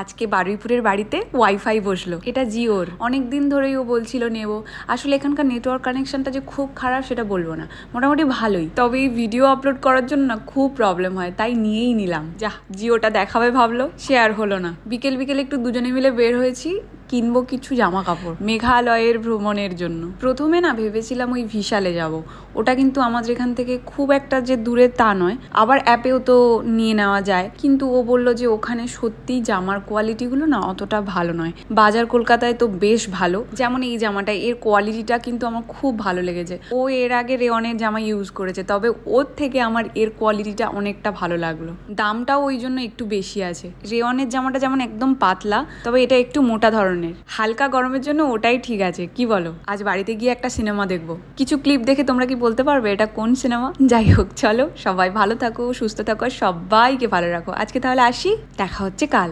আজকে বারুইপুরের বাড়িতে ওয়াইফাই বসল। এটা জিওর। অনেক দিন ধরেই ও বলছিল নেব। আসলে এখানকার নেটওয়ার্ক কানেকশনটা যে খুব খারাপ সেটা বলব না। মোটামুটি ভালোই। তবে এই ভিডিও আপলোড করার জন্য না খুব প্রবলেম হয়, তাই নিয়েই নিলাম। যা জিওটা দেখাবে ভাবলো শেয়ার হলো না। বিকেল বিকেল একটু দুজনে মিলে বের হয়েছি। কিনবো কিছু জামা কাপড় মেঘালয়ের ভ্রমণের জন্য। প্রথমে না ভেবেছিলাম ওই ভিশালে যাব। ওটা কিন্তু আমাদের এখান থেকে খুব একটা যে দূরে তা নয়। আবার অ্যাপেও তো নিয়ে নেওয়া যায়। কিন্তু ও বলল যে ওখানে সত্যিই জামার কোয়ালিটিগুলো না অতটা ভালো নয়। বাজার কলকাতায় তো বেশ ভালো। যেমন এই জামাটা এর কোয়ালিটিটা কিন্তু আমার খুব ভালো লেগেছে। ও এর আগে রেওনের জামা ইউজ করেছে তবে ওর থেকে আমার এর কোয়ালিটিটা অনেকটা ভালো লাগল। দামটাও ওই জন্য একটু বেশি আছে। রেওনের জামাটা যেমন একদম পাতলা তবে এটা একটু মোটা ধরনের। হালকা গরমের জন্য ওটাই ঠিক আছে, কি বলো? আজ বাড়িতে গিয়ে একটা সিনেমা দেখব। কিছু ক্লিপ দেখে তোমরা কি বলতে পারবে এটা কোন সিনেমা? যাই হোক, চলো, সবাই ভালো থাকো, সুস্থ থাকো সবাইকে ভালো রাখো। আজকে তাহলে আসি, দেখা হচ্ছে কাল।